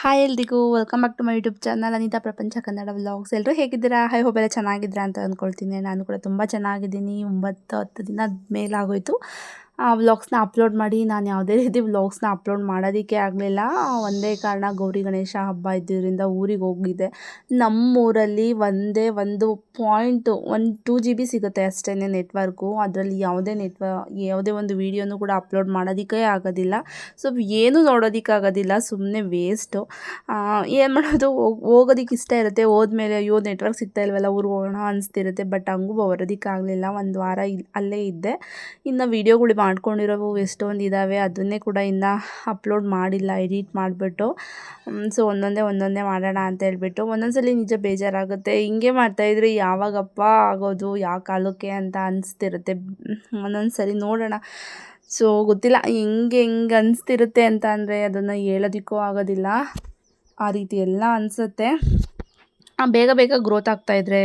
Hi ಎಲ್ರಿಗೂ welcome back to my YouTube channel Anitha Prapancha Kannada vlogs ಎಲ್ಲರೂ ಹೇಗಿದ್ದೀರಾ? High ಹೋಬೆಲ್ಲ ಚೆನ್ನಾಗಿದ್ದೀರಾ ಅಂತ ಅಂದ್ಕೊಳ್ತೀನಿ ನಾನು ಕೂಡ ತುಂಬ ಚೆನ್ನಾಗಿದ್ದೀನಿ. ಒಂಬತ್ತು ಹತ್ತು ದಿನ ಮೇಲಾಗೋಯ್ತು ವ್ಲಾಗ್ಸ್ನ ಅಪ್ಲೋಡ್ ಮಾಡಿ, ನಾನು ಯಾವುದೇ ರೀತಿ ವ್ಲಾಗ್ಸ್ನ ಅಪ್ಲೋಡ್ ಮಾಡೋದಕ್ಕೆ ಆಗಲಿಲ್ಲ. ಒಂದೇ ಕಾರಣ ಗೌರಿ ಗಣೇಶ ಹಬ್ಬ ಇದ್ದಿದ್ದರಿಂದ ಊರಿಗೆ ಹೋಗಿದ್ದೆ ನಮ್ಮೂರಲ್ಲಿ ಒಂದೇ ಒಂದು ಪಾಯಿಂಟು ಒಂದು ಟೂ ಜಿ ಬಿ ಸಿಗುತ್ತೆ ಅಷ್ಟೇ ನೆಟ್ವರ್ಕು. ಅದರಲ್ಲಿ ಯಾವುದೇ ನೆಟ್ವ, ಯಾವುದೇ ಒಂದು ವೀಡಿಯೋನು ಕೂಡ ಅಪ್ಲೋಡ್ ಮಾಡೋದಕ್ಕೆ ಆಗೋದಿಲ್ಲ. ಸೊ, ಏನೂ ನೋಡೋದಕ್ಕಾಗೋದಿಲ್ಲ ಸುಮ್ಮನೆ ವೇಸ್ಟು ಏನು ಮಾಡೋದು ಹೋಗೋದಕ್ಕೆ ಇಷ್ಟ ಇರುತ್ತೆ. ಹೋದ್ಮೇಲೆ ಅಯ್ಯೋ, ನೆಟ್ವರ್ಕ್ ಸಿಗ್ತಾ ಇಲ್ವಲ್ಲ, ಊರಿಗೆ ಹೋಗೋಣ ಅನಿಸ್ತಿರುತ್ತೆ. ಬಟ್ ಹಂಗೂ ಬರೋದಕ್ಕಾಗಲಿಲ್ಲ ಒಂದು ವಾರ ಅಲ್ಲೇ ಇದ್ದೆ. ಇನ್ನು ವೀಡಿಯೋಗಳು ಮಾಡ್ಕೊಂಡಿರೋವು ಎಷ್ಟೊಂದು ಇದ್ದಾವೆ ಅದನ್ನೇ ಕೂಡ ಇನ್ನು ಅಪ್ಲೋಡ್ ಮಾಡಿಲ್ಲ ಎಡಿಟ್ ಮಾಡಿಬಿಟ್ಟು. ಸೊ ಒಂದೊಂದೇ ಒಂದೊಂದೇ ಮಾಡೋಣ ಅಂತ ಹೇಳ್ಬಿಟ್ಟು. ಒಂದೊಂದ್ಸಲಿ ನಿಜ ಬೇಜಾರಾಗುತ್ತೆ. ಹಿಂಗೆ ಮಾಡ್ತಾಯಿದ್ರೆ ಯಾವಾಗಪ್ಪ ಆಗೋದು, ಯಾವ ಕಾಲಕ್ಕೆ ಅಂತ ಅನಿಸ್ತಿರುತ್ತೆ. ಒಂದೊಂದು ಸರಿ ನೋಡೋಣ. ಸೊ ಗೊತ್ತಿಲ್ಲ. ಹೆಂಗೆ ಹೆಂಗೆ ಅನಿಸ್ತಿರುತ್ತೆ ಅಂತ ಅಂದರೆ ಅದನ್ನು ಹೇಳೋದಕ್ಕೂ ಆಗೋದಿಲ್ಲ. ಆ ರೀತಿ ಎಲ್ಲ ಅನಿಸುತ್ತೆ. ಬೇಗ ಬೇಗ ಗ್ರೋತ್ ಆಗ್ತಾಯಿದ್ರೆ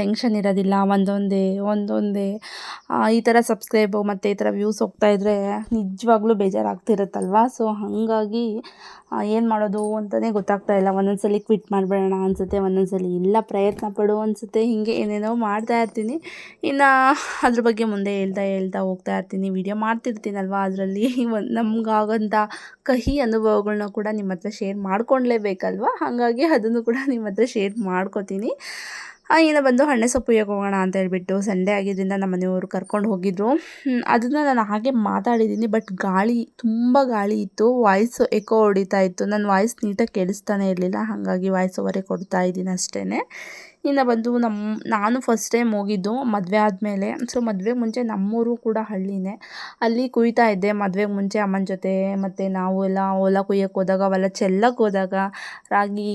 ಟೆನ್ಷನ್ ಇರೋದಿಲ್ಲ. ಒಂದೊಂದೇ ಒಂದೊಂದೇ ಈ ಥರ ಸಬ್ಸ್ಕ್ರೈಬು ಮತ್ತು ಈ ಥರ ವ್ಯೂಸ್ ಹೋಗ್ತಾಯಿದ್ರೆ ನಿಜವಾಗ್ಲೂ ಬೇಜಾರಾಗ್ತಿರುತ್ತಲ್ವ? ಸೊ ಹಾಗಾಗಿ ಏನು ಮಾಡೋದು ಅಂತಲೇ ಗೊತ್ತಾಗ್ತಾ ಇಲ್ಲ. ಒಂದೊಂದು ಸಲ ಕ್ವಿಟ್ ಮಾಡಿಬಿಡೋಣ ಅನಿಸುತ್ತೆ ಒಂದೊಂದು ಸಲ ಇಲ್ಲ, ಪ್ರಯತ್ನ ಪಡು ಅನಿಸುತ್ತೆ. ಹೀಗೆ ಏನೇನೋ ಮಾಡ್ತಾ ಇರ್ತೀನಿ. ಇನ್ನು ಅದ್ರ ಬಗ್ಗೆ ಮುಂದೆ ಹೇಳ್ತಾ ಹೇಳ್ತಾ ಹೋಗ್ತಾ ಇರ್ತೀನಿ. ವಿಡಿಯೋ ಮಾಡ್ತಿರ್ತೀನಲ್ವ ಅದರಲ್ಲಿ? ಒಂದು ನಮಗಾಗಂಥ ಕಹಿ ಅನುಭವಗಳನ್ನ ಕೂಡ ನಿಮ್ಮ ಹತ್ರ ಶೇರ್ ಮಾಡ್ಕೊಳ್ಲೇಬೇಕಲ್ವ ಹಾಗಾಗಿ ಅದನ್ನು ಕೂಡ ನಿಮ್ಮ ಹತ್ರ ಶೇರ್ ಮಾಡ್ಕೋತೀನಿ. ಇನ್ನು ಬಂದು ಹಣ್ಣೆ ಸೊಪ್ಪು ಹೋಗೋಣ ಅಂತ ಹೇಳ್ಬಿಟ್ಟು ಸಂಡೇ ಆಗಿದ್ದರಿಂದ ನಮ್ಮ ಮನೆಯವರು ಕರ್ಕೊಂಡು ಹೋಗಿದ್ರು. ಅದನ್ನು ನಾನು ಹಾಗೆ ಮಾತಾಡಿದ್ದೀನಿ, ಬಟ್ ಗಾಳಿ, ತುಂಬ ಗಾಳಿ ಇತ್ತು. ವಾಯ್ಸ್ ಎಕೋ ಹೊಡಿತಾ ಇತ್ತು. ನನ್ನ ವಾಯ್ಸ್ ನೀಟಾಗಿ ಕೇಳಿಸ್ತಾನೆ ಇರಲಿಲ್ಲ, ಹಾಗಾಗಿ ವಾಯ್ಸ್ ಓವರೇ ಕೊಡ್ತಾ ಇದ್ದೀನಿ ಅಷ್ಟೇ ಇನ್ನು ಬಂದು ನಮ್ಮ ನಾನು ಫಸ್ಟ್ ಟೈಮ್ ಹೋಗಿದ್ದು ಮದುವೆ ಆದಮೇಲೆ. ಸೊ ಮದುವೆ ಮುಂಚೆ ನಮ್ಮೂರು ಕೂಡ ಹಳ್ಳಿನೇ. ಅಲ್ಲಿ ಕುಯ್ತಾ ಇದ್ದೆ ಮದುವೆಗೆ ಮುಂಚೆ ಅಮ್ಮನ ಜೊತೆ, ಮತ್ತು ನಾವು ಎಲ್ಲ ಹೊಲ ಕುಯ್ಯಕ್ಕೆ ಹೋದಾಗ ಅವೆಲ್ಲ ಚೆಲ್ಲಕ್ಕೆ ಹೋದಾಗ, ರಾಗಿ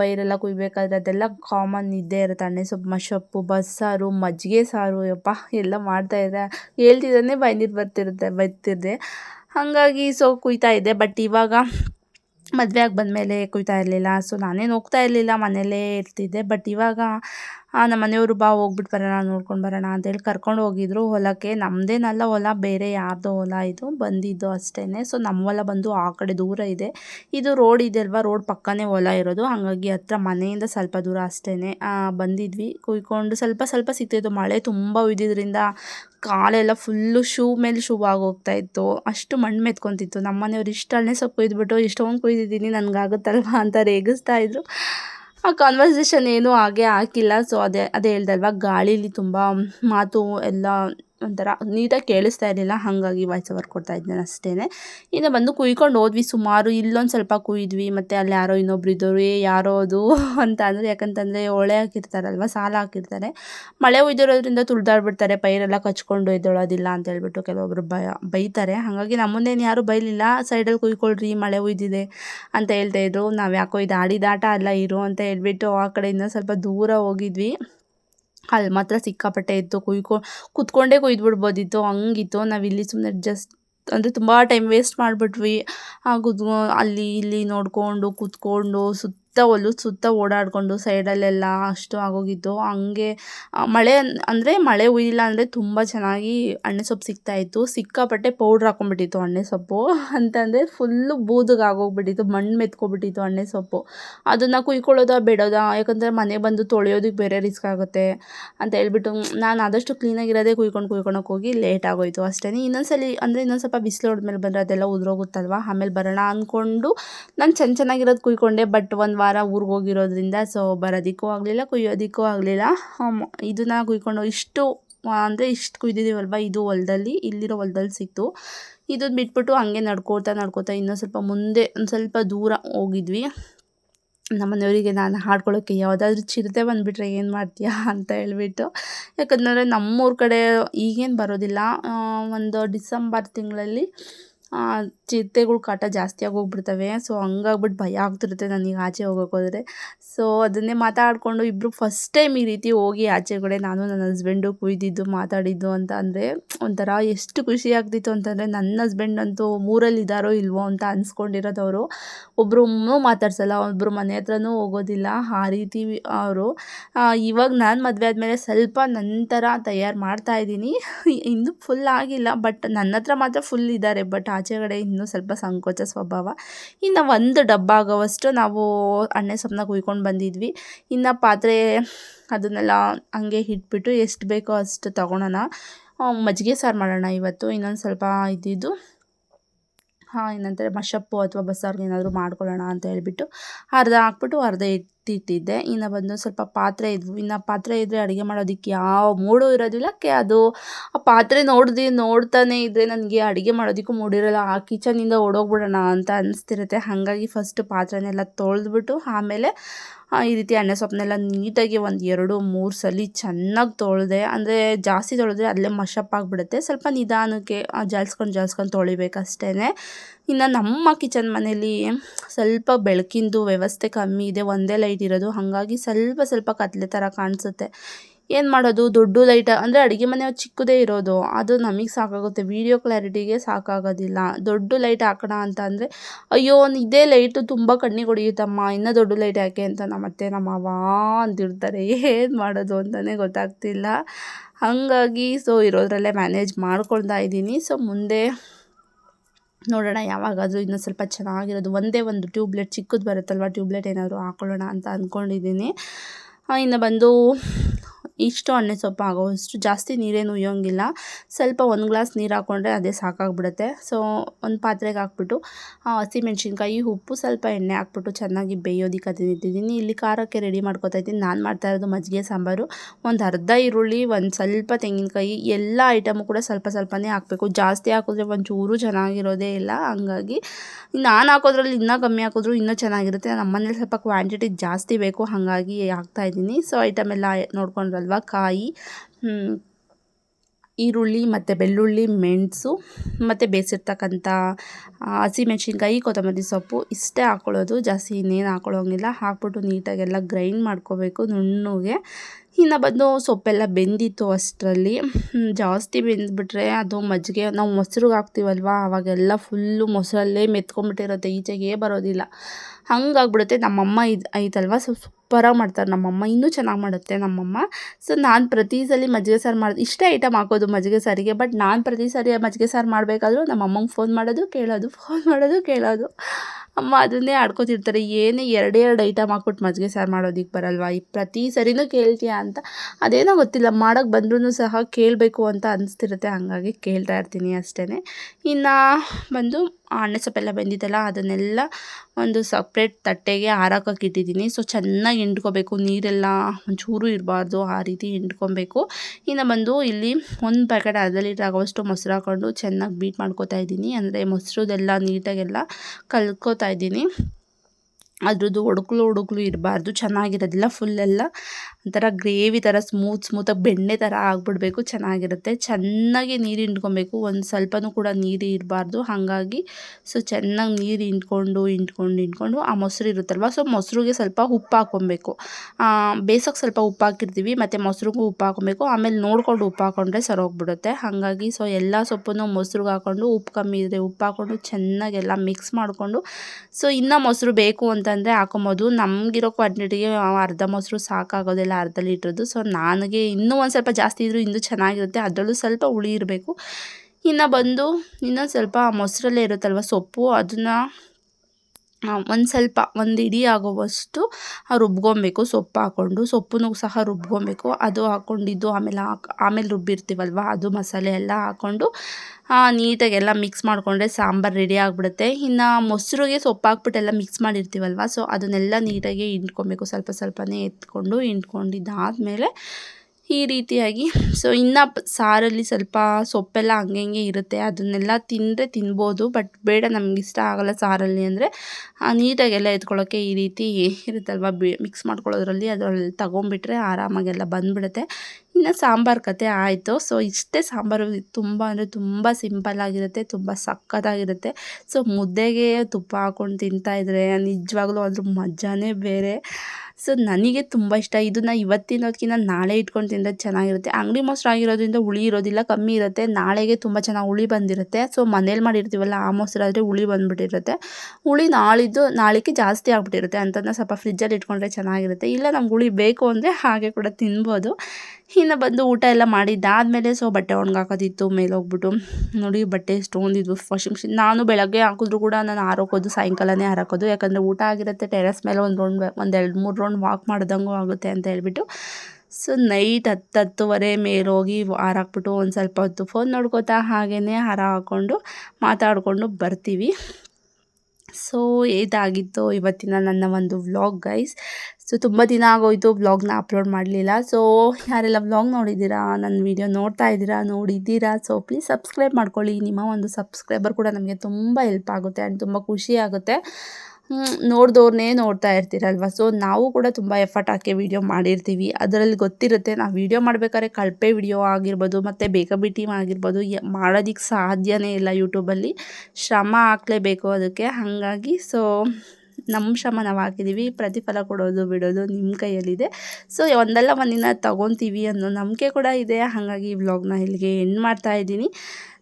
ಪೈರೆಲ್ಲ ಕುಯ್ಬೇಕಾದ್ರೆ ಅದೆಲ್ಲ ಕಾಮನ್ ಇದ್ದೇ ಇರುತ್ತೆ. ಅಣ್ಣೆ ಸೊಪ್ಪು, ಮಶಪ್ಪು, ಬಸ್ಸಾರು, ಮಜ್ಜಿಗೆ ಸಾರು, ಯಪ್ಪ, ಎಲ್ಲ ಮಾಡ್ತಾಯಿದ್ದೆ ಹೇಳ್ತಿದ್ದಾನೆ ಬೈ ನೀರು ಬರ್ತಿರುತ್ತೆ ಬರ್ತಿದ್ದೆ ಹಾಗಾಗಿ ಸೊ ಕುಯ್ತಾ ಇದ್ದೆ. ಬಟ್ ಇವಾಗ ಮದುವೆ ಆಗಿ ಬಂದಮೇಲೆ ಕುಯ್ತಾ ಇರಲಿಲ್ಲ. ಸೊ ನಾನೇನು ಹೋಗ್ತಾ ಇರಲಿಲ್ಲ ಮನೆಯಲ್ಲೇ ಇರ್ತಿದ್ದೆ. ಬಟ್ ಇವಾಗ ನಮ್ಮ ಮನೆಯವರು ಬಾ ಹೋಗ್ಬಿಟ್ಟು ಬರೋಣ, ನೋಡ್ಕೊಂಡು ಬರೋಣ ಅಂತೇಳಿ ಕರ್ಕೊಂಡು ಹೋಗಿದ್ರು. ಹೊಲಕ್ಕೆ ನಮ್ಮದೇನಲ್ಲ ಹೊಲ, ಬೇರೆ ಯಾರದೋ ಹೊಲ ಇದು ಬಂದಿದ್ದು ಅಷ್ಟೇ ಸೊ ನಮ್ಮ ಹೊಲ ಬಂದು ಆ ಕಡೆ ದೂರ ಇದೆ. ಇದು ರೋಡ್ ಇದೆ ಅಲ್ವಾ? ರೋಡ್ ಪಕ್ಕನೇ ಹೊಲ ಇರೋದು. ಹಾಗಾಗಿ ಹತ್ರ ಮನೆಯಿಂದ ಸ್ವಲ್ಪ ದೂರ ಅಷ್ಟೇ ಬಂದಿದ್ವಿ. ಕುಯ್ಕೊಂಡು ಸ್ವಲ್ಪ ಸ್ವಲ್ಪ ಸಿಗ್ತಿತ್ತು. ಮಳೆ ತುಂಬ ಉಯ್ದಿದ್ರಿಂದ ಕಾಲೆಲ್ಲ ಫುಲ್ಲು ಶೂ ಮೇಲೆ ಶೂ ಆಗೋಗ್ತಾ ಇತ್ತು. ಅಷ್ಟು ಮಣ್ಣು ಮೆತ್ಕೊತಿತ್ತು. ನಮ್ಮ ಮನೆಯವ್ರು ಇಷ್ಟಲ್ಲೇ ಸ್ವಲ್ಪ ಕುಯ್ದುಬಿಟ್ಟು ಇಷ್ಟೊಂದು ಕುಯ್ದಿದ್ದೀನಿ, ನನಗಾಗುತ್ತಲ್ವ? ಅಂತ ರೇಗಿಸ್ತಾ ಇದ್ರು. ಆ ಕಾನ್ವರ್ಸೇಷನ್ ಏನೂ ಹಾಗೆ ಹಾಕಿಲ್ಲ. ಸೊ ಅದೇ ಅದೇ ಹೇಳ್ದಲ್ವ ಗಾಳೀಲಿ ತುಂಬ ಮಾತು ಎಲ್ಲ ಒಂಥರ ನೀಟಾಗಿ ಕೇಳಿಸ್ತಾ ಇರಲಿಲ್ಲ. ಹಾಗಾಗಿ ವಾಯ್ಸ್ ಓವರ್ ಕೊಡ್ತಾ ನಾನು ಅಷ್ಟೇ ಇನ್ನು ಬಂದು ಕುಯ್ಕೊಂಡು ಹೋದ್ವಿ. ಸುಮಾರು ಇಲ್ಲೊಂದು ಸ್ವಲ್ಪ ಕುಯ್ದ್ವಿ. ಮತ್ತು ಅಲ್ಲಿ ಯಾರೋ ಇನ್ನೊಬ್ರು ಇದ್ದರು. ಏ, ಯಾರೋ ಅದು ಅಂತ ಅಂದರೆ ಯಾಕಂತಂದರೆ ಒಳೆ ಹಾಕಿರ್ತಾರಲ್ವ? ಸಾಲ ಹಾಕಿರ್ತಾರೆ. ಮಳೆ ಉಯ್ದಿರೋದ್ರಿಂದ ತುಳಿದಾಡ್ಬಿಡ್ತಾರೆ. ಪೈರೆಲ್ಲ ಕಚ್ಕೊಂಡು ಎದ್ದೊಳೋದಿಲ್ಲ ಅಂತ ಹೇಳ್ಬಿಟ್ಟು ಕೆಲವೊಬ್ರು ಭಯ ಬೈತಾರೆ. ಹಾಗಾಗಿ ನಮ್ಮನ್ನೇನು ಯಾರೂ ಬೈಲಿಲ್ಲ. ಸೈಡಲ್ಲಿ ಕುಯ್ಕೊಳ್ರಿ, ಮಳೆ ಉಯ್ದಿದೆ ಅಂತ ಹೇಳ್ತಾಯಿದ್ರು ನಾವು ಯಾಕೋ ಇದು ಆಡಿದಾಟ ಅಲ್ಲ ಇರು ಅಂತ ಹೇಳ್ಬಿಟ್ಟು ಆ ಕಡೆಯಿಂದ ಸ್ವಲ್ಪ ದೂರ ಹೋಗಿದ್ವಿ. ಅಲ್ಲಿ ಮಾತ್ರ ಸಿಕ್ಕಾಪಟ್ಟೆ ಇತ್ತು ಕುಯ್ಕೊ, ಕುತ್ಕೊಂಡೇ ಕೊಯ್ದುಬಿಡ್ಬೋದಿತ್ತು, ಹಂಗಿತ್ತು. ನಾವಿಲ್ಲಿ ಸುಮ್ಮನೆ ಜಸ್ಟ್ ಅಂದರೆ ತುಂಬ ಟೈಮ್ ವೇಸ್ಟ್ ಮಾಡಿಬಿಟ್ವಿ. ಹಾಗೂ ಅಲ್ಲಿ ಇಲ್ಲಿ ನೋಡಿಕೊಂಡು, ಕೂತ್ಕೊಂಡು, ಸುತ್ತ ಸುತ್ತ ಹೊಲದ ಸುತ್ತ ಓಡಾಡಿಕೊಂಡು ಸೈಡಲ್ಲೆಲ್ಲ ಅಷ್ಟು ಆಗೋಗಿತ್ತು. ಹಂಗೆ ಮಳೆ ಅಂದರೆ ಮಳೆ ಹುಯ್ದಿಲ್ಲ ಅಂದರೆ ತುಂಬ ಚೆನ್ನಾಗಿ ಅಣ್ಣೆ ಸೊಪ್ಪು ಸಿಗ್ತಾಯಿತ್ತು ಸಿಕ್ಕಾಪಟ್ಟೆ ಪೌಡ್ರ್ ಹಾಕೊಂಡ್ಬಿಟ್ಟಿತ್ತು ಅಣ್ಣೆ ಸೊಪ್ಪು. ಅಂತಂದರೆ ಫುಲ್ಲು ಬೂದಿಗೆ ಆಗೋಗ್ಬಿಟ್ಟಿತ್ತು, ಮಣ್ಣು ಮೆತ್ಕೊಬಿಟ್ಟಿತ್ತು ಅಣ್ಣೆ ಸೊಪ್ಪು. ಅದನ್ನು ಕುಯ್ಕೊಳ್ಳೋದಾ ಬಿಡೋದಾ, ಯಾಕಂದರೆ ಮನೆ ಬಂದು ತೊಳೆಯೋದಕ್ಕೆ ಬೇರೆ ರಿಸ್ಕ್ ಆಗುತ್ತೆ ಅಂತ ಹೇಳ್ಬಿಟ್ಟು ನಾನು ಆದಷ್ಟು ಕ್ಲೀನಾಗಿರೋದೇ ಕುಯ್ಕೊಂಡು ಕುಯ್ಕೊಳಕ್ಕೆ ಹೋಗಿ ಲೇಟ್ ಆಗೋಯಿತು ಅಷ್ಟೇ ಇನ್ನೊಂದ್ಸಲಿ ಅಂದರೆ ಇನ್ನೊಂದು ಸ್ವಲ್ಪ ಬಿಸಿಲು ಹೊಡೆದ್ಮೇಲೆ ಬಂದರೆ ಅದೆಲ್ಲ ಉದುರೋಗುತ್ತಲ್ವ, ಆಮೇಲೆ ಬರೋಣ ಅಂದ್ಕೊಂಡು ನಾನು ಚೆನ್ನ ಚೆನ್ನಾಗಿರೋದು ಕುಯ್ಕೊಂಡೆ, ಬಟ್ ಒಂದು ವಾರ ಊರಿಗೆ ಹೋಗಿರೋದ್ರಿಂದ ಸೊ ಬರೋದಕ್ಕೂ ಆಗಲಿಲ್ಲ ಕುಯ್ಯೋದಕ್ಕೂ ಆಗಲಿಲ್ಲ. ಇದನ್ನ ಕುಯ್ಕೊಂಡು ಇಷ್ಟು ಅಂದರೆ ಇಷ್ಟು ಕುಯ್ದಿದ್ದೀವಲ್ವ ಇದು ಹೊಲದಲ್ಲಿ, ಇಲ್ಲಿರೋ ಹೊಲದಲ್ಲಿ ಸಿಕ್ತು. ಇದನ್ನು ಬಿಟ್ಬಿಟ್ಟು ಹಂಗೆ ನಡ್ಕೋತಾ ನಡ್ಕೋತಾ ಇನ್ನೂ ಸ್ವಲ್ಪ ಮುಂದೆ, ಒಂದು ಸ್ವಲ್ಪ ದೂರ ಹೋಗಿದ್ವಿ. ನಮ್ಮನೆಯವರಿಗೆ ನಾನು ಹಾಡ್ಕೊಳ್ಳೋಕ್ಕೆ ಯಾವುದಾದ್ರೂ ಚಿರತೆ ಬಂದುಬಿಟ್ರೆ ಏನು ಮಾಡ್ತೀಯಾ ಅಂತ ಹೇಳ್ಬಿಟ್ಟು, ಯಾಕಂದರೆ ನಮ್ಮೂರ ಕಡೆ ಈಗೇನು ಬರೋದಿಲ್ಲ. ಒಂದು ಡಿಸೆಂಬರ್ ತಿಂಗಳಲ್ಲಿ ಚಿರತೆಗಳು ಕಾಟ ಜಾಸ್ತಿ ಹೋಗ್ಬಿಡ್ತವೆ ಸೊ ಹಂಗಾಗ್ಬಿಟ್ಟು ಭಯ ಆಗ್ತಿರುತ್ತೆ ನನಗೆ ಆಚೆ ಹೋಗೋಕ್ಕೋದ್ರೆ ಸೊ ಅದನ್ನೇ ಮಾತಾಡಿಕೊಂಡು ಇಬ್ಬರು ಫಸ್ಟ್ ಟೈಮ್ ಈ ರೀತಿ ಹೋಗಿ ಆಚೆ ಕಡೆ ನಾನು ನನ್ನ ಹಸ್ಬೆಂಡು ಕುಯ್ದಿದ್ದು, ಮಾತಾಡಿದ್ದು ಅಂತ ಅಂದರೆ, ಒಂಥರ ಎಷ್ಟು ಖುಷಿ ಆಗ್ತಿತ್ತು ಅಂತಂದರೆ, ನನ್ನ ಹಸ್ಬೆಂಡ್ ಅಂತೂ ಮೂರಲ್ಲಿ ಇದ್ದಾರೋ ಇಲ್ವೋ ಅಂತ ಅನ್ಸ್ಕೊಂಡಿರೋದವರು ಒಬ್ಬರು ಮಾತಾಡ್ಸಲ್ಲ ಒಬ್ಬರು ಮನೆ ಹತ್ರನೂ ಹೋಗೋದಿಲ್ಲ. ಆ ರೀತಿ ಅವರು. ಇವಾಗ ನಾನು ಮದುವೆ ಆದಮೇಲೆ ಸ್ವಲ್ಪ ನಂತರ ತಯಾರು ಮಾಡ್ತಾ ಇದ್ದೀನಿ. ಇನ್ನೂ ಫುಲ್ ಆಗಿಲ್ಲ ಬಟ್ ನನ್ನ ಹತ್ರ ಮಾತ್ರ ಫುಲ್ ಇದ್ದಾರೆ ಬಟ್ ಆಚೆಗಡೆ ಇನ್ನೂ ಸ್ವಲ್ಪ ಸಂಕೋಚ ಸ್ವಭಾವ. ಇನ್ನು ಒಂದು ಡಬ್ಬ ಆಗೋವಷ್ಟು ನಾವು ಅಣ್ಣೆ ಸೊಪ್ಪನ್ನ ಕುಯ್ಕೊಂಡು ಬಂದಿದ್ವಿ. ಇನ್ನು ಪಾತ್ರೆ ಅದನ್ನೆಲ್ಲ ಹಂಗೆ ಇಟ್ಬಿಟ್ಟು ಎಷ್ಟು ಬೇಕೋ ಅಷ್ಟು ತಗೊಳೋಣ. ಮಜ್ಜಿಗೆ ಸಾರು ಮಾಡೋಣ ಇವತ್ತು. ಇನ್ನೊಂದು ಸ್ವಲ್ಪ ಇದ್ದಿದ್ದು ಏನಂತಾರೆ ಮಶಪ್ಪು ಅಥವಾ ಬಸ್ಸಾರು ಏನಾದರೂ ಮಾಡ್ಕೊಳ್ಳೋಣ ಅಂತ ಹೇಳಿಬಿಟ್ಟು ಅರ್ಧ ಹಾಕ್ಬಿಟ್ಟು ಅರ್ಧ ಎತ್ತಿಟ್ಟಿದ್ದೆ. ಇನ್ನು ಬಂದು ಸ್ವಲ್ಪ ಪಾತ್ರೆ ಇದ್ವು. ಇನ್ನು ಪಾತ್ರೆ ಇದ್ದರೆ ಅಡುಗೆ ಮಾಡೋದಕ್ಕೆ ಯಾವ ಮೂಡು ಇರೋದಿಲ್ಲ. ಕೆ, ಅದು ಆ ಪಾತ್ರೆ ನೋಡಿದೆ, ನೋಡ್ತಾನೆ ಇದ್ದರೆ ನನಗೆ ಅಡುಗೆ ಮಾಡೋದಕ್ಕೂ ಮೂಡಿರಲ್ಲ ಆ ಕಿಚನಿಂದ ಓಡೋಗ್ಬಿಡೋಣ ಅಂತ ಅನಿಸ್ತಿರುತ್ತೆ. ಹಾಗಾಗಿ ಫಸ್ಟ್ ಪಾತ್ರೆನೆಲ್ಲ ತೊಳೆದ್ಬಿಟ್ಟು ಆಮೇಲೆ ಈ ರೀತಿ ಎಣ್ಣೆ ಸೊಪ್ಪನ್ನೆಲ್ಲ ನೀಟಾಗಿ ಒಂದು ಎರಡು, ಮೂರು ಸಲ ಚೆನ್ನಾಗಿ ತೊಳೆದೆ, ಅಂದರೆ ಜಾಸ್ತಿ ತೊಳೆದ್ರೆ ಅಲ್ಲೇ ಮಶಪ್ ಆಗಿಬಿಡುತ್ತೆ. ಸ್ವಲ್ಪ ನಿಧಾನಕ್ಕೆ ಜಾಲ್ಸ್ಕೊಂಡು ಜಾಲ್ಸ್ಕೊಂಡು ತೊಳಿಬೇಕಷ್ಟೇ ಇನ್ನು ನಮ್ಮ ಕಿಚನ್ ಮನೇಲಿ ಸ್ವಲ್ಪ ಬೆಳಕಿಂದು ವ್ಯವಸ್ಥೆ ಕಮ್ಮಿ ಇದೆ. ಒಂದೇ ಲೈಟ್ ಇರೋದು. ಹಾಗಾಗಿ ಸ್ವಲ್ಪ ಸ್ವಲ್ಪ ಕತ್ಲೆ ಥರ ಕಾಣಿಸುತ್ತೆ. ಏನು ಮಾಡೋದು? ದೊಡ್ಡ ಲೈಟ್ ಅಂದರೆ ಅಡುಗೆ ಮನೆ ಚಿಕ್ಕದೇ ಇರೋದು. ಅದು ನಮಗೆ ಸಾಕಾಗುತ್ತೆ. ವೀಡಿಯೋ ಕ್ಲಾರಿಟಿಗೆ ಸಾಕಾಗೋದಿಲ್ಲ. ದೊಡ್ಡ ಲೈಟ್ ಹಾಕೋಣ ಅಂತ ಅಂದರೆ, ಅಯ್ಯೋ ಇದೇ ಲೈಟು ತುಂಬ ಕಣ್ಣಿಗೆ ಹೊಡೆಯುತ್ತಮ್ಮ. ಇನ್ನೂ ದೊಡ್ಡ ಲೈಟ್ ಯಾಕೆ ಅಂತ ನಮ್ಮ ಅತ್ತೆ, ನಮ್ಮ ಅವಾ ಅಂತಿರ್ತಾರೆ. ಏನು ಮಾಡೋದು ಅಂತಲೇ ಗೊತ್ತಾಗ್ತಿಲ್ಲ. ಹಾಗಾಗಿ ಸೊ ಇರೋದ್ರಲ್ಲೇ ಮ್ಯಾನೇಜ್ ಮಾಡ್ಕೊಳ್ತಾ ಇದ್ದೀನಿ. ಸೊ ಮುಂದೆ ನೋಡೋಣ ಯಾವಾಗಾದರೂ ಇನ್ನೂ ಸ್ವಲ್ಪ ಚೆನ್ನಾಗಿರೋದು. ಒಂದೇ ಒಂದು ಟ್ಯೂಬ್ಲೆಟ್ ಚಿಕ್ಕದು ಬರುತ್ತಲ್ವ? ಟ್ಯೂಬ್ಲೆಟ್ ಏನಾದರೂ ಹಾಕೊಳ್ಳೋಣ ಅಂತ ಅಂದ್ಕೊಂಡಿದ್ದೀನಿ ಇನ್ನು ಬಂದು ಇಷ್ಟು ಎಣ್ಣೆ ಸೊಪ್ಪು ಆಗೋವಷ್ಟು ಜಾಸ್ತಿ ನೀರೇನು ಉಯ್ಯೋಂಗಿಲ್ಲ. ಸ್ವಲ್ಪ ಒಂದು ಗ್ಲಾಸ್ ನೀರು ಹಾಕ್ಕೊಂಡ್ರೆ ಅದೇ ಸಾಕಾಗ್ಬಿಡುತ್ತೆ. ಸೊ ಒಂದು ಪಾತ್ರೆಗೆ ಹಾಕ್ಬಿಟ್ಟು ಹಸಿಮೆಣ್ಸಿನ್ಕಾಯಿ, ಉಪ್ಪು, ಸ್ವಲ್ಪ ಎಣ್ಣೆ ಹಾಕ್ಬಿಟ್ಟು ಚೆನ್ನಾಗಿ ಬೇಯೋದಕ್ಕೆ ಅದನ್ನ ಇಟ್ಟಿದ್ದೀನಿ ಇಲ್ಲಿ ಖಾರಕ್ಕೆ ರೆಡಿ ಮಾಡ್ಕೊತಾ ಇದ್ದೀನಿ. ನಾನು ಮಾಡ್ತಾ ಇರೋದು ಮಜ್ಜಿಗೆ, ಸಾಂಬಾರು. ಒಂದು ಅರ್ಧ ಈರುಳ್ಳಿ, ಒಂದು ಸ್ವಲ್ಪ ತೆಂಗಿನಕಾಯಿ, ಎಲ್ಲ ಐಟಮು ಕೂಡ ಸ್ವಲ್ಪ ಸ್ವಲ್ಪನೇ ಹಾಕಬೇಕು. ಜಾಸ್ತಿ ಹಾಕಿದ್ರೆ ಒಂಚೂರು ಚೆನ್ನಾಗಿರೋದೇ ಇಲ್ಲ. ಹಂಗಾಗಿ ನಾನು ಹಾಕೋದ್ರಲ್ಲಿ ಇನ್ನೂ ಕಮ್ಮಿ ಹಾಕಿದ್ರು ಇನ್ನೂ ಚೆನ್ನಾಗಿರುತ್ತೆ. ನಮ್ಮನೇಲಿ ಸ್ವಲ್ಪ ಕ್ವಾಂಟಿಟಿ ಜಾಸ್ತಿ ಬೇಕು. ಹಾಗಾಗಿ ಹಾಕ್ತಾಯಿದ್ದೀನಿ ಸೊ ಐಟಮ್ ಎಲ್ಲ ನೋಡ್ಕೊಂಡ್ರಲ್ವ? ಕಾಯಿ ಈರುಳ್ಳಿ ಮತ್ತು ಬೆಳ್ಳುಳ್ಳಿ, ಮೆಣಸು ಮತ್ತು ಬೇಯಿಸಿರ್ತಕ್ಕಂಥ ಹಸಿಮೆಣ್ಸಿನ್ಕಾಯಿ, ಕೊತ್ತಂಬರಿ ಸೊಪ್ಪು ಇಷ್ಟೇ ಹಾಕ್ಕೊಳ್ಳೋದು ಜಾಸ್ತಿ ಇನ್ನೇನು ಹಾಕ್ಕೊಳ್ಳೋಂಗಿಲ್ಲ ಹಾಕ್ಬಿಟ್ಟು ನೀಟಾಗೆಲ್ಲ ಗ್ರೈಂಡ್ ಮಾಡ್ಕೋಬೇಕು ನುಣ್ಣಗೆ. ಇನ್ನು ಬಂದು ಸೊಪ್ಪೆಲ್ಲ ಬೆಂದಿತ್ತು ಅಷ್ಟರಲ್ಲಿ. ಜಾಸ್ತಿ ಬೆಂದ್ಬಿಟ್ರೆ ಅದು ಮಜ್ಜಿಗೆ, ನಾವು ಮೊಸ್ರಿಗೆ ಹಾಕ್ತೀವಲ್ವಾ? ಅವಾಗೆಲ್ಲ ಫುಲ್ಲು ಮೊಸರಲ್ಲೇ ಮೆತ್ಕೊಂಡ್ಬಿಟ್ಟಿರುತ್ತೆ. ಈಚೆಗೆ ಬರೋದಿಲ್ಲ. ಹಂಗಾಗ್ಬಿಡುತ್ತೆ. ನಮ್ಮಮ್ಮ ಇದು, ಐತಲ್ವ? ಸೊ ಸೂಪರಾಗಿ ಮಾಡ್ತಾರೆ. ನಮ್ಮಮ್ಮ ಇನ್ನೂ ಚೆನ್ನಾಗಿ ಮಾಡುತ್ತೆ ನಮ್ಮಮ್ಮ. ಸೊ ನಾನು ಪ್ರತಿ ಸಲ ಮಜ್ಜಿಗೆ ಸಾರು ಮಾಡೋದು ಇಷ್ಟೇ ಐಟಮ್ ಹಾಕೋದು ಮಜ್ಜಿಗೆ ಸಾರಿಗೆ, ಬಟ್ ನಾನು ಪ್ರತಿ ಸಾರಿ ಮಜ್ಜಿಗೆ ಸಾರು ಮಾಡಬೇಕಾದ್ರೂ ನಮ್ಮ ಅಮ್ಮಂಗೆ ಫೋನ್ ಮಾಡೋದು, ಕೇಳೋದು, ಫೋನ್ ಮಾಡೋದು, ಕೇಳೋದು. ಅಮ್ಮ ಅದನ್ನೇ ಆಡ್ಕೊತಿರ್ತಾರೆ. ಏನೇ ಎರಡೇ ಎರಡು ಐಟಮ್ ಹಾಕ್ಬಿಟ್ಟು ಮಜ್ಜಿಗೆ ಸಾರು ಮಾಡೋದಿಕ್ಕೆ ಬರಲ್ವಾ? ಈ ಪ್ರತಿ ಸರಿನೂ ಕೇಳ್ತೀಯಾ ಅಂತ? ಅದೇನೋ ಗೊತ್ತಿಲ್ಲ. ಮಾಡೋಕ್ಕೆ ಬಂದ್ರೂ ಸಹ ಕೇಳಬೇಕು ಅಂತ ಅನಿಸ್ತಿರುತ್ತೆ. ಹಾಗಾಗಿ ಕೇಳ್ತಾ ಇರ್ತೀನಿ ಅಷ್ಟೇ ಇನ್ನು ಬಂದು ಸೊಪ್ಪೆಲ್ಲ ಬೆಂದಿದ್ದಲ್ಲ, ಅದನ್ನೆಲ್ಲ ಒಂದು ಸಪ್ರೇಟ್ ತಟ್ಟೆಗೆ ಹಾರಾಕೋಕೆ ಇಟ್ಟಿದ್ದೀನಿ. ಸೊ ಚೆನ್ನಾಗಿ ಹಿಂಡ್ಕೋಬೇಕು. ನೀರೆಲ್ಲ ಒಂಚೂರು ಇರಬಾರ್ದು, ಆ ರೀತಿ ಹಿಂಡ್ಕೊಬೇಕು. ಇನ್ನು ಬಂದು ಇಲ್ಲಿ ಒಂದು ಪ್ಯಾಕೆಟ್ ಅರ್ಧ ಲೀಟ್ರ್ ಆಗೋವಷ್ಟು ಮೊಸರು ಹಾಕ್ಕೊಂಡು ಚೆನ್ನಾಗಿ ಬೀಟ್ ಮಾಡ್ಕೋತಾ ಇದ್ದೀನಿ. ಅಂದರೆ ಮೊಸರುದೆಲ್ಲ ನೀಟಾಗೆಲ್ಲ ಕಲ್ಕೋತಾ ಇದ್ದೀನಿ. ಅದ್ರದ್ದು ಒಡಕಲು ಒಡಕಲು ಇರಬಾರ್ದು, ಚೆನ್ನಾಗಿರೋದಿಲ್ಲ ಫುಲ್ಲೆಲ್ಲ ಒಂಥರ ಗ್ರೇವಿ ಥರ ಸ್ಮೂತ್ ಸ್ಮೂತಾಗಿ ಬೆಣ್ಣೆ ಥರ ಆಗಿಬಿಡ್ಬೇಕು, ಚೆನ್ನಾಗಿರುತ್ತೆ. ಚೆನ್ನಾಗಿ ನೀರು ಹಿಂಡ್ಕೊಬೇಕು, ಒಂದು ಸ್ವಲ್ಪನೂ ಕೂಡ ನೀರು ಇರಬಾರ್ದು. ಹಾಗಾಗಿ ಸೊ ಚೆನ್ನಾಗಿ ನೀರು ಹಿಂಡ್ಕೊಂಡು ಹಿಂಡ್ಕೊಂಡು ಹಿಂಡ್ಕೊಂಡು ಆ ಮೊಸರು ಇರುತ್ತಲ್ವ ಸೊ ಮೊಸರಿಗೆ ಸ್ವಲ್ಪ ಉಪ್ಪು ಹಾಕ್ಕೊಬೇಕು. ಬೇಸಕ್ಕೆ ಸ್ವಲ್ಪ ಉಪ್ಪು ಹಾಕಿರ್ತೀವಿ, ಮತ್ತು ಮೊಸರಿಗೂ ಉಪ್ಪು ಹಾಕ್ಕೊಬೇಕು. ಆಮೇಲೆ ನೋಡಿಕೊಂಡು ಉಪ್ಪು ಹಾಕ್ಕೊಂಡ್ರೆ ಸರೋಗ್ಬಿಡುತ್ತೆ ಹಾಗಾಗಿ ಸೊ ಎಲ್ಲ ಸೊಪ್ಪನ್ನು ಮೊಸರಿಗೆ ಹಾಕ್ಕೊಂಡು ಉಪ್ಪು ಕಮ್ಮಿ ಇದ್ದರೆ ಉಪ್ಪು ಹಾಕ್ಕೊಂಡು ಚೆನ್ನಾಗೆಲ್ಲ ಮಿಕ್ಸ್ ಮಾಡಿಕೊಂಡು ಸೊ ಇನ್ನೂ ಮೊಸರು ಬೇಕು ಅಂತಂದರೆ ಹಾಕೊಬೋದು. ನಮಗಿರೋ ಕ್ವಾಂಟಿಟಿಗೆ ಅರ್ಧ ಮೊಸರು ಸಾಕಾಗೋದಿಲ್ಲ, ಅರ್ಧ ಲೀಟ್ರದ್ದು. ಸೊ ನನಗೆ ಇನ್ನೂ ಒಂದು ಸ್ವಲ್ಪ ಜಾಸ್ತಿ ಇದ್ದರೂ ಇನ್ನೂ ಚೆನ್ನಾಗಿರುತ್ತೆ. ಅದರಲ್ಲೂ ಸ್ವಲ್ಪ ಹುಳಿ ಇರಬೇಕು. ಇನ್ನು ಬಂದು ಇನ್ನೊಂದು ಸ್ವಲ್ಪ ಮೊಸರಲ್ಲೇ ಇರುತ್ತಲ್ವ ಸೊಪ್ಪು, ಅದನ್ನು ಒಂದು ಸ್ವಲ್ಪ ಒಂದು ಇಡೀ ಆಗುವಷ್ಟು ರುಬ್ಕೊಬೇಕು. ಸೊಪ್ಪು ಹಾಕ್ಕೊಂಡು ಸೊಪ್ಪನ್ನು ಸಹ ರುಬ್ಕೊಬೇಕು. ಅದು ಹಾಕ್ಕೊಂಡಿದ್ದು ಆಮೇಲೆ ಆಮೇಲೆ ರುಬ್ಬಿರ್ತೀವಲ್ವ, ಅದು ಮಸಾಲೆ ಎಲ್ಲ ಹಾಕ್ಕೊಂಡು ನೀಟಾಗಿ ಎಲ್ಲ ಮಿಕ್ಸ್ ಮಾಡಿಕೊಂಡ್ರೆ ಸಾಂಬಾರು ರೆಡಿ ಆಗಿಬಿಡುತ್ತೆ. ಇನ್ನು ಮೊಸರಿಗೆ ಸೊಪ್ಪು ಹಾಕ್ಬಿಟ್ಟೆಲ್ಲ ಮಿಕ್ಸ್ ಮಾಡಿರ್ತೀವಲ್ವ ಸೊ ಅದನ್ನೆಲ್ಲ ನೀಟಾಗಿ ಹಿಂಡ್ಕೊಬೇಕು. ಸ್ವಲ್ಪ ಸ್ವಲ್ಪನೇ ಎತ್ಕೊಂಡು ಹಿಂಡ್ಕೊಂಡಿದ್ದಾದಮೇಲೆ ಈ ರೀತಿಯಾಗಿ. ಸೊ ಇನ್ನು ಸಾರಲ್ಲಿ ಸ್ವಲ್ಪ ಸೊಪ್ಪೆಲ್ಲ ಹಂಗೆ ಹಂಗೆ ಇರುತ್ತೆ. ಅದನ್ನೆಲ್ಲ ತಿಂದರೆ ತಿನ್ಬೋದು. ಬಟ್ ಬೇಡ, ನಮ್ಗೆ ಇಷ್ಟ ಆಗೋಲ್ಲ ಸಾರಲ್ಲಿ ಅಂದರೆ ನೀಟಾಗೆಲ್ಲ ಎತ್ಕೊಳ್ಳೋಕ್ಕೆ ಈ ರೀತಿ ಇರುತ್ತಲ್ವ? ಮಿಕ್ಸ್ ಮಾಡ್ಕೊಳ್ಳೋದ್ರಲ್ಲಿ ಅದರಲ್ಲಿ ತೊಗೊಂಡ್ಬಿಟ್ರೆ ಆರಾಮಾಗೆಲ್ಲ ಬಂದುಬಿಡುತ್ತೆ. ಇನ್ನು ಸಾಂಬಾರು ಕತೆ ಆಯಿತು. ಸೊ ಇಷ್ಟೇ ಸಾಂಬಾರು. ತುಂಬ ಅಂದರೆ ತುಂಬ ಸಿಂಪಲ್ಲಾಗಿರುತ್ತೆ ತುಂಬ ಸಕ್ಕತ್ತಾಗಿರುತ್ತೆ. ಸೊ ಮುದ್ದೆಗೆ ತುಪ್ಪ ಹಾಕ್ಕೊಂಡು ತಿಂತಾಯಿದ್ರೆ ನಿಜವಾಗ್ಲೂ ಅದ್ರ ಮಜಾನೇ ಬೇರೆ. ಸೊ ನನಗೆ ತುಂಬ ಇಷ್ಟ. ಇದನ್ನು ಇವತ್ತಿನದಕ್ಕಿಂತ ನಾಳೆ ಇಟ್ಕೊಂಡು ತಿಂದರೆ ಚೆನ್ನಾಗಿರುತ್ತೆ. ಅಂಗಡಿ ಮೊಸರು ಆಗಿರೋದ್ರಿಂದ ಹುಳಿ ಇರೋದಿಲ್ಲ, ಕಮ್ಮಿ ಇರುತ್ತೆ. ನಾಳೆಗೆ ತುಂಬ ಚೆನ್ನಾಗಿ ಹುಳಿ ಬಂದಿರುತ್ತೆ. ಸೊ ಮನೇಲಿ ಮಾಡಿರ್ತೀವಲ್ಲ, ಆ ಮೊಸರಾದರೆ ಹುಳಿ ಬಂದುಬಿಟ್ಟಿರುತ್ತೆ. ಹುಳಿ ನಾಳಿದ್ದು, ನಾಳೆಗೆ ಜಾಸ್ತಿ ಆಗಿಬಿಟ್ಟಿರುತ್ತೆ. ಅಂತಂದ್ರೆ ಸ್ವಲ್ಪ ಫ್ರಿಜ್ಜಲ್ಲಿ ಇಟ್ಕೊಂಡ್ರೆ ಚೆನ್ನಾಗಿರುತ್ತೆ. ಇಲ್ಲ, ನಮ್ಗೆ ಹುಳಿ ಬೇಕು ಅಂದರೆ ಹಾಗೆ ಕೂಡ ತಿನ್ಬೋದು. ಇನ್ನು ಬಂದು ಊಟ ಎಲ್ಲ ಮಾಡಿದ್ದಾದಮೇಲೆ ಸೊ ಬಟ್ಟೆ ಒಣಗಾಕೋದಿತ್ತು ಮೇಲೆ ಹೋಗ್ಬಿಟ್ಟು ನೋಡಿ ಬಟ್ಟೆ ಎಷ್ಟೊಂದಿದ್ವು ವಾಷಿಂಗ್ ಮಿಷಿನ್. ನಾನು ಬೆಳಗ್ಗೆ ಹಾಕಿದ್ರು ಕೂಡ ನಾನು ಹಾರೋಕೋದು ಸಾಯಂಕಾಲನೇ ಹಾರಾಕೋದು ಯಾಕಂದರೆ ಊಟ ಆಗಿರುತ್ತೆ, ಟೆರೆಸ್ ಮೇಲೆ ಒಂದು ರೌಂಡ್, ಒಂದು ಎರಡು, ಮೂರು ರೌಂಡ್ ವಾಕ್ ಮಾಡ್ದಂಗೂ ಆಗುತ್ತೆ ಅಂತ ಹೇಳ್ಬಿಟ್ಟು. ಸೊ ನೈಟ್ ಹತ್ತು, ಹತ್ತುವರೆ ಮೇಲೆ ಹೋಗಿ ಹಾರಾಕ್ಬಿಟ್ಟು ಒಂದು ಸ್ವಲ್ಪ ಹೊತ್ತು ಫೋನ್ ನೋಡ್ಕೋತಾ ಹಾಗೇ ಹಾರ ಹಾಕ್ಕೊಂಡು ಮಾತಾಡಿಕೊಂಡು ಬರ್ತೀವಿ. ಸೊ ಇದಾಗಿತ್ತು ಇವತ್ತಿನ ನನ್ನ ಒಂದು ವ್ಲಾಗ್ ಗೈಸ್ ಸೊ ತುಂಬ ದಿನ ಆಗೋಯ್ತು ವ್ಲಾಗ್ನ ಅಪ್ಲೋಡ್ ಮಾಡಲಿಲ್ಲ. ಸೊ ಯಾರೆಲ್ಲ ವ್ಲಾಗ್ ನೋಡಿದ್ದೀರಾ, ನನ್ನ ವೀಡಿಯೋ ನೋಡ್ತಾ ಇದ್ದೀರಾ, ನೋಡಿದ್ದೀರಾ ಸೊ ಪ್ಲೀಸ್ ಸಬ್ಸ್ಕ್ರೈಬ್ ಮಾಡ್ಕೊಳ್ಳಿ. ನಿಮ್ಮ ಒಂದು ಸಬ್ಸ್ಕ್ರೈಬರ್ ಕೂಡ ನಮಗೆ ತುಂಬ ಹೆಲ್ಪ್ ಆಗುತ್ತೆ ಆ್ಯಂಡ್ ತುಂಬ ಖುಷಿ ಆಗುತ್ತೆ. ನೋಡಿದವ್ರನ್ನೇ ನೋಡ್ತಾ ಇರ್ತೀರಲ್ವ? ಸೊ ನಾವು ಕೂಡ ತುಂಬ ಎಫರ್ಟ್ ಹಾಕಿ ವೀಡಿಯೋ ಮಾಡಿರ್ತೀವಿ. ಅದರಲ್ಲಿ ಗೊತ್ತಿರುತ್ತೆ, ನಾವು ವೀಡಿಯೋ ಮಾಡಬೇಕಾದ್ರೆ ಕಳಪೆ ವಿಡಿಯೋ ಆಗಿರ್ಬೋದು, ಮತ್ತು ಬೇಗ ಬಿಟಿ ಆಗಿರ್ಬೋದು ಮಾಡೋದಕ್ಕೆ ಸಾಧ್ಯನೇ ಇಲ್ಲ ಯೂಟ್ಯೂಬಲ್ಲಿ ಶ್ರಮ ಹಾಕ್ಲೇಬೇಕು ಅದಕ್ಕೆ. ಹಾಗಾಗಿ ಸೊ ನಮ್ಮ ಶ್ರಮ ನಾವು ಹಾಕಿದ್ದೀವಿ ಪ್ರತಿಫಲ ಕೊಡೋದು, ಬಿಡೋದು ನಿಮ್ಮ ಕೈಯಲ್ಲಿದೆ. ಸೊ ಒಂದಲ್ಲ ಒಂದಿನ ತೊಗೊತೀವಿ ಅನ್ನೋ ನಂಬಿಕೆ ಕೂಡ ಇದೆ. ಹಾಗಾಗಿ ಈ ವ್ಲಾಗ್ನ ಇಲ್ಲಿಗೆ ಎಂಡ್ ಮಾಡ್ತಾ ಇದ್ದೀನಿ.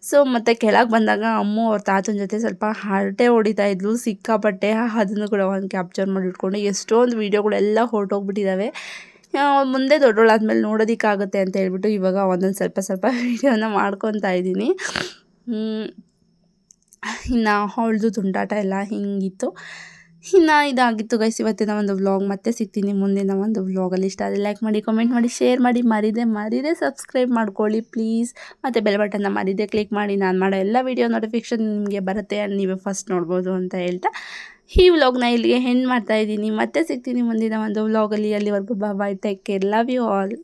ಸೊ ಮತ್ತು ಕೆಳಗೆ ಬಂದಾಗ ಅಮ್ಮ ಅವ್ರ ತಾತನ ಜೊತೆ ಸ್ವಲ್ಪ ಹರಟೆ ಹೊಡಿತಾ ಇದ್ಲು, ಸಿಕ್ಕಾಪಟ್ಟೆ. ಅದನ್ನು ಕೂಡ ಒಂದು ಕ್ಯಾಪ್ಚರ್ ಮಾಡಿಟ್ಕೊಂಡು ಎಷ್ಟೊಂದು ವೀಡಿಯೋಗಳೆಲ್ಲ ಹೊರಟೋಗ್ಬಿಟ್ಟಿದ್ದಾವೆ ಮುಂದೆ ದೊಡ್ಡೋಳಾದ್ಮೇಲೆ ನೋಡೋದಕ್ಕಾಗುತ್ತೆ ಅಂತ ಹೇಳ್ಬಿಟ್ಟು ಇವಾಗ ಒಂದೊಂದು ಸ್ವಲ್ಪ ಸ್ವಲ್ಪ ವೀಡಿಯೋನ ಮಾಡ್ಕೊತಾ ಇದ್ದೀನಿ. ಇನ್ನು ಅವಳದು ತುಂಟಾಟ ಎಲ್ಲ ಹಿಂಗಿತ್ತು. ಇನ್ನು ಇದಾಗಿತ್ತು ಗೈಸ್ ಇವತ್ತಿನ ಒಂದು ವ್ಲಾಗ್ ಮತ್ತೆ ಸಿಗ್ತೀನಿ ಮುಂದಿನ ಒಂದು ವ್ಲಾಗಲ್ಲಿ ಇಷ್ಟ ಆದರೆ ಲೈಕ್ ಮಾಡಿ ಕಮೆಂಟ್ ಮಾಡಿ ಶೇರ್ ಮಾಡಿ, ಮರಿದೆ ಮರಿದೆ ಸಬ್ಸ್ಕ್ರೈಬ್ ಮಾಡ್ಕೊಳ್ಳಿ ಪ್ಲೀಸ್ ಮತ್ತು ಬೆಲ್ ಬಟನ್ನ ಮರಿದೆ ಕ್ಲಿಕ್ ಮಾಡಿ. ನಾನು ಮಾಡೋ ಎಲ್ಲ ವೀಡಿಯೋ ನೋಟಿಫಿಕೇಷನ್ ನಿಮಗೆ ಬರುತ್ತೆ. ನೀವೇ ಫಸ್ಟ್ ನೋಡ್ಬೋದು ಅಂತ ಹೇಳ್ತಾ ಈ ವ್ಲಾಗ್ನ ಇಲ್ಲಿಗೆ ಹೆಣ್ಣು ಮಾಡ್ತಾಯಿದ್ದೀನಿ ಮತ್ತೆ ಸಿಗ್ತೀನಿ ಮುಂದಿನ ಒಂದು ವ್ಲಾಗಲ್ಲಿ ಅಲ್ಲಿವರೆಗೂ bye take care love you all